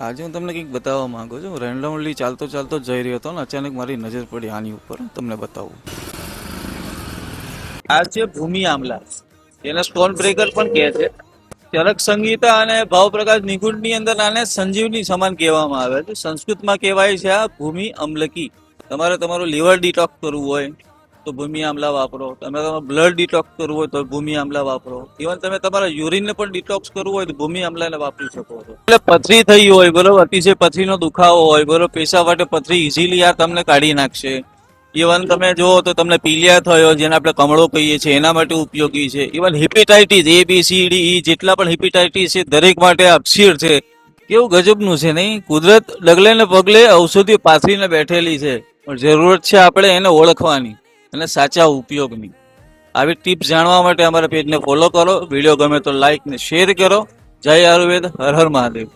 આજે હું તમને કંઈક બતાવવા માંગુ છું. રેન્ડમલી ચાલતો ચાલતો જઈ રહ્યો હતો ને અચાનક મારી નજર પડી આની ઉપર. તમને બતાવું. આ છે ભૂમિ આમલા. જેને સ્ટોન બ્રેકર પણ કહે છે. ચરક સંગીતા અને ભાવપ્રકાશ નિકુંજની અંદર આને સંજીવની સમાન કહેવામાં આવે છે. સંસ્કૃતમાં કહેવાય છે આ ભૂમિ અમલકી. તમારે તમારું લીવર ડિટોક્સ કરવું હોય. તો ભૂમિ આમલા વાપરો. તમે તમારું બ્લડ ડિટોક્સ કરવું હોય તો ભૂમિ આમલા વાપરો. ઇવન તમે તમારા યુરિનને પણ ડિટોક્સ કરવું હોય તો ભૂમિ આમલાને વાપરી શકો છો. એટલે પથરી થઈ હોય, બરોબર? અતિશય પથરીનો દુખાવો હોય, બરોબર? પેશાબ માટે પથરી ઇઝીલી આ તમને કાઢી નાખશે. ઇવન તમે જુઓ તો તમને પીલિયા થયો, જેને આપણે કમળો કહીએ છીએ, એના માટે ઉપયોગી છે. Even hepatitis A B C D E જેટલા પણ હિપેટાઇટિસ છે, દરેક માટે અક્ષીર છે. કેવું ગજબનું છે નહીં? કુદરત ડગલે ને પગલે ઔષધિ પાથરીને બેઠેલી છે. પણ જરૂરત છે આપણે એને ઓળખવાની. અને સાચા ઉપયોગની. આવી ટિપ્સ જાણવા માટે અમારા પેજને ફોલો કરો. વીડિયો ગમે તો લાઈક ને શેર કરો. જય આયુર્વેદ, હર હર મહાદેવ.